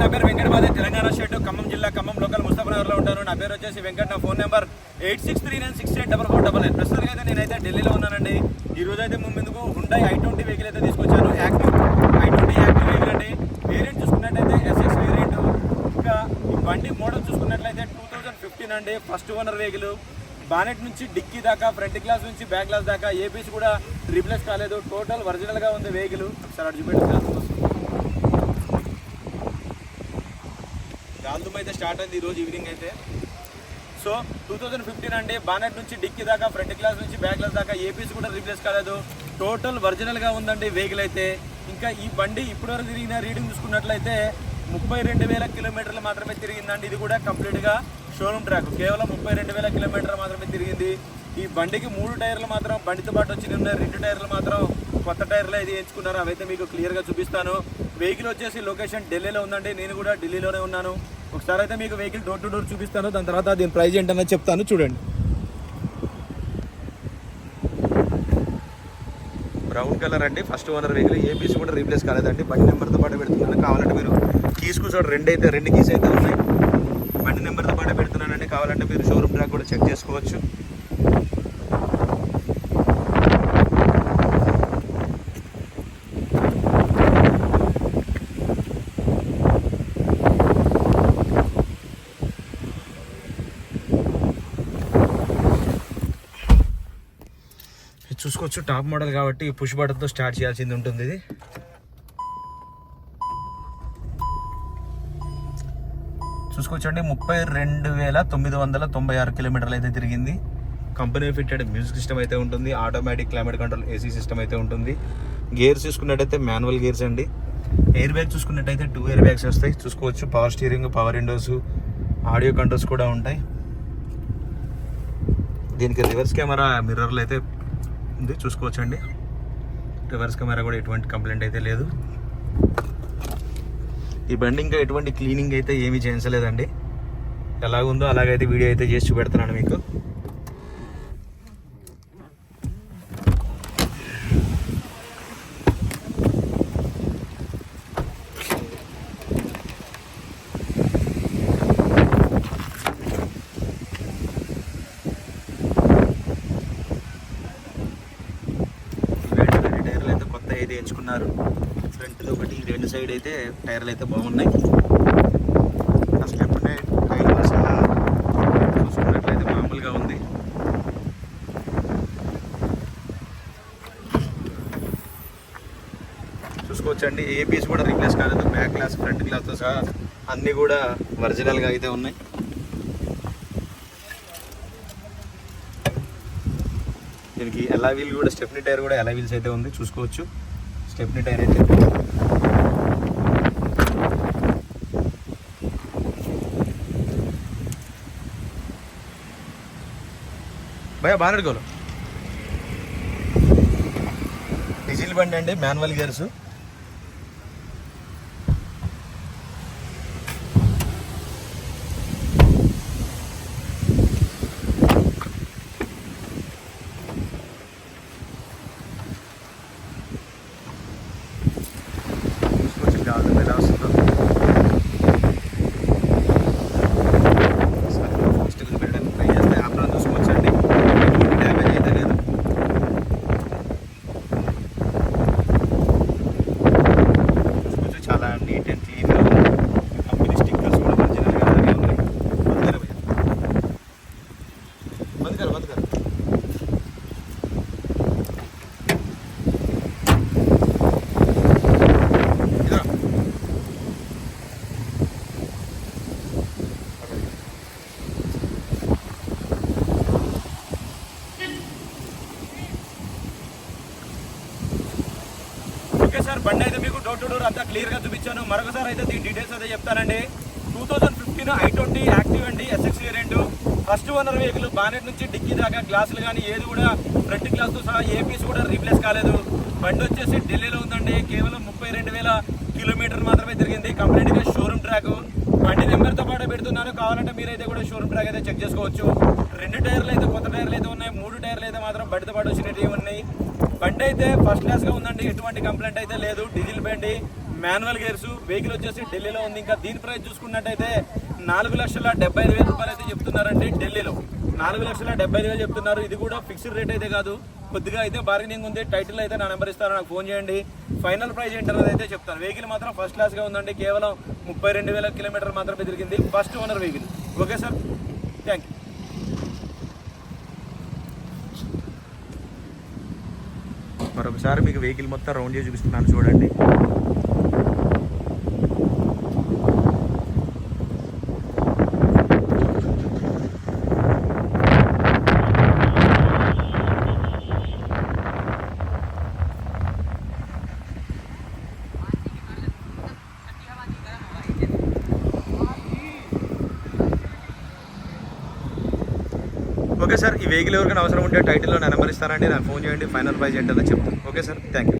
నా పేరు వెంకటబాదే తెలంగాణ స్టేట్ ఖమ్మం జిల్లా ఖమ్మం లోకల్ ముస్తఫనగర్లో ఉంటాను నా పేరు వచ్చేసి వెంకట్. నా phone number eight six three nine six eight double four double nine. ప్రస్తుతానికి అయితే నేనైతే ఢిల్లీలో ఉన్నానండి. ఈ రోజు అయితే ముందుకు హుండై ఐ ట్వంటీ వెహికల్ అయితే తీసుకొచ్చాను. Active I twenty active vehicle అండి. వేరియంట్ చూసుకున్నట్టయితే ఎస్ఎస్ వేరియంట్ ఇంకా ఈ బండి మోడల్ చూసుకున్నట్లయితే టూ థౌజండ్ ఫిఫ్టీన్ అండి. ఫస్ట్ ఓనర్ వెహికల్ బానెట్ నుంచి డిక్కీ దాకా ఫ్రంట్ గ్లాస్ నుంచి బ్యాక్ గ్లాస్ దాకా ఏపీస్ కూడా రీప్లేస్ కాలేదు. టోటల్ ఒరిజినల్గా ఉంది వెహికల్ ఒకసారి అటు చూపెట్టి గాల్దుమ్ అయితే స్టార్ట్ అయింది ఈరోజు ఈవినింగ్ అయితే. సో టూ థౌజండ్ ఫిఫ్టీన్ అండి. బానెట్ నుంచి డిక్కీ దాకా ఫ్రంట్ క్లాస్ నుంచి బ్యాక్ క్లాస్ దాకా ఏ పీస్ కూడా రీప్లేస్ కాలేదు. టోటల్ ఒరిజినల్గా ఉందండి వెహికల్ అయితే. ఇంకా ఈ బండి ఇప్పటివరకు తిరిగిన రీడింగ్ చూసుకున్నట్లయితే ముప్పై రెండు వేల కిలోమీటర్లు మాత్రమే తిరిగిందండి. ఇది కూడా కంప్లీట్గా షోరూమ్ ట్రాక్ కేవలం ముప్పై రెండు వేల కిలోమీటర్లు మాత్రమే తిరిగింది. ఈ బండికి మూడు టైర్లు మాత్రం బండితో పాటు వచ్చి ఉన్నాయి రెండు టైర్లు మాత్రం కొత్త టైర్లు అయితే ఎంచుకున్నారు. అవైతే మీకు క్లియర్గా చూపిస్తాను. వెహికల్ వచ్చేసి లొకేషన్ ఢిల్లీలో ఉందండి. నేను కూడా ఢిల్లీలోనే ఉన్నాను. ఒకసారి అయితే మీకు వెహికల్ డోర్ టు డోర్ చూపిస్తాను. దాని తర్వాత దీని ప్రైజ్ ఏంటన్నది చెప్తాను. చూడండి. బ్రౌన్ కలర్ అండి. First owner vehicle a piece కూడా రీప్లేస్ కాలేదండి. బండి నెంబర్తో పాటు పెడుతున్నాను. కావాలంటే మీరు కీస్ కూర్చోండి రెండు అయితే రెండు కీస్ అయితే ఉన్నాయి. బండి నెంబర్తో పాటు పెడుతున్నానండి. కావాలంటే మీరు షోరూమ్ ట్రాక్ కూడా చెక్ చేసుకోవచ్చు ఇది చూసుకోవచ్చు టాప్ మోడల్ కాబట్టి పుష్ బటన్తో స్టార్ట్ చేయాల్సింది ఉంటుంది ఇది. చూసుకోవచ్చండి ముప్పై రెండు వేల తొమ్మిది వందల తొంభై ఆరు కిలోమీటర్లు అయితే తిరిగింది. కంపెనీ ఫిట్టెడ్ మ్యూజిక్ సిస్టమ్ అయితే ఉంటుంది automatic climate control AC system అయితే ఉంటుంది. గేర్స్ చూసుకున్నట్టయితే మాన్యువల్ గేర్స్ అండి. ఎయిర్ బ్యాగ్ చూసుకున్నట్టయితే టూ ఎయిర్ బ్యాగ్స్ వస్తాయి. చూసుకోవచ్చు power steering power windows audio controls కూడా ఉంటాయి. దీనికి రివర్స్ కెమెరా మిర్రర్లు అయితే ఉంది. చూసుకోవచ్చండి. రివర్స్ కెమెరా కూడా ఎటువంటి కంప్లైంట్ అయితే లేదు. ఈ బండి ఇంకా ఎటువంటి క్లీనింగ్ అయితే ఏమీ చేయించలేదండి. ఎలాగుందో అలాగైతే వీడియో అయితే చేసి చూపెడుతున్నాను మీకు రెండు రెండు టైర్లు అయితే ఎంచుకున్నారు ఫ్రంట్ ఒకటి రెండు సైడ్ అయితే టైర్లు అయితే బాగున్నాయి. అసలు ఎప్పుడే టైర్ చూసుకున్నట్లయితే మామూలుగా ఉంది. చూసుకోవచ్చండి. ఏ పీస్ కూడా రీప్లేస్ కాలేదు. బ్యాక్ గ్లాస్ ఫ్రంట్ గ్లాస్తో సహా అన్నీ కూడా ఒరిజినల్గా అయితే ఉన్నాయి. దీనికి ఎలా వీల్ కూడా స్టెఫ్నీ టైర్ కూడా ఎలా వీల్స్ అయితే ఉంది. చూసుకోవచ్చు. స్టెప్ని డైరెక్ట్ భయ బాగా అడుకోలు డీజిల్ బండి అండి మాన్యువల్ గేర్స్. చూసుకోవచ్చు ఎలా వస్తుందో సరే, ఫస్ట్ ట్రై చేస్తే చూసుకోవచ్చండి డ్యామేజ్ అయితే లేదు చూసుకోవచ్చు చాలా నీట్ అండ్ క్లీన్గా ఉంది కంపెనీ స్టిక్కర్స్ కూడా అలాగే ఉన్నాయి సార్ బండి అయితే మీకు డోర్ టు డోర్ అంతా క్లియర్గా చూపించాను. మరొకసారి అయితే దీని డీటెయిల్స్ అయితే చెప్తానండి. Two thousand fifteen I twenty active అండి SX variant first owner vehicle bonnet నుంచి డిక్కీ దాకా గ్లాసులు కానీ ఏది కూడా ఫ్రంట్ గ్లాస్తో సహా ఏ పీస్ కూడా రీప్లేస్ కాలేదు. బండి వచ్చేసి ఢిల్లీలో ఉందండి. కేవలం ముప్పై రెండు వేల కిలోమీటర్ మాత్రమే తిరిగింది. కంప్లీట్గా షోరూమ్ ట్రాక్ బండి నెంబర్తో పాటు పెడుతున్నాను. కావాలంటే మీరైతే కూడా షోరూమ్ ట్రాక్ అయితే చెక్ చేసుకోవచ్చు. రెండు టైర్లు అయితే కొత్త టైర్లు అయితే ఉన్నాయి. మూడు టైర్లు అయితే మాత్రం బండితో పాటు వచ్చినవి ఉన్నాయి. బండి అయితే ఫస్ట్ క్లాస్గా ఉందండి. ఎటువంటి కంప్లైంట్ అయితే లేదు. డీజిల్ బండి మాన్యువల్ గేర్స్ వెహికల్ వచ్చేసి ఢిల్లీలో ఉంది. ఇంకా దీని ప్రైస్ చూసుకున్నట్టయితే నాలుగు లక్షల డెబ్బై ఐదు వేల రూపాయలు అయితే చెప్తున్నారండి ఢిల్లీలో. నాలుగు లక్షల డెబ్బై ఐదు వేలు చెప్తున్నారు. ఇది కూడా ఫిక్స్డ్ రేట్ అయితే కాదు. కొద్దిగా అయితే బార్గెనింగ్ ఉంది. టైటిల్ అయితే నా నెంబర్ ఇస్తారు నాకు ఫోన్ చేయండి. ఫైనల్ ప్రైస్ ఏంటన్నది అయితే చెప్తాను. వెహికల్ మాత్రం ఫస్ట్ క్లాస్గా ఉందండి. కేవలం ముప్పై రెండు వేల కిలోమీటర్ మాత్రమే తిరిగింది. First owner vehicle okay sir thank you మరొకసారి మీకు వెహికల్ మొత్తం రౌండ్ చేసి చూపిస్తున్నాను చూడండి. ఓకే సార్ ఈ వెహికల్ ఎవరికైనా అవసరం ఉంటే టైటిల్లో నా నెంబర్ ఇస్తానండి. నాకు ఫోన్ చేయండి ఫైనల్ ప్రైజ్ ఏంటో చెప్తాను ఓకే సార్ థ్యాంక్ యూ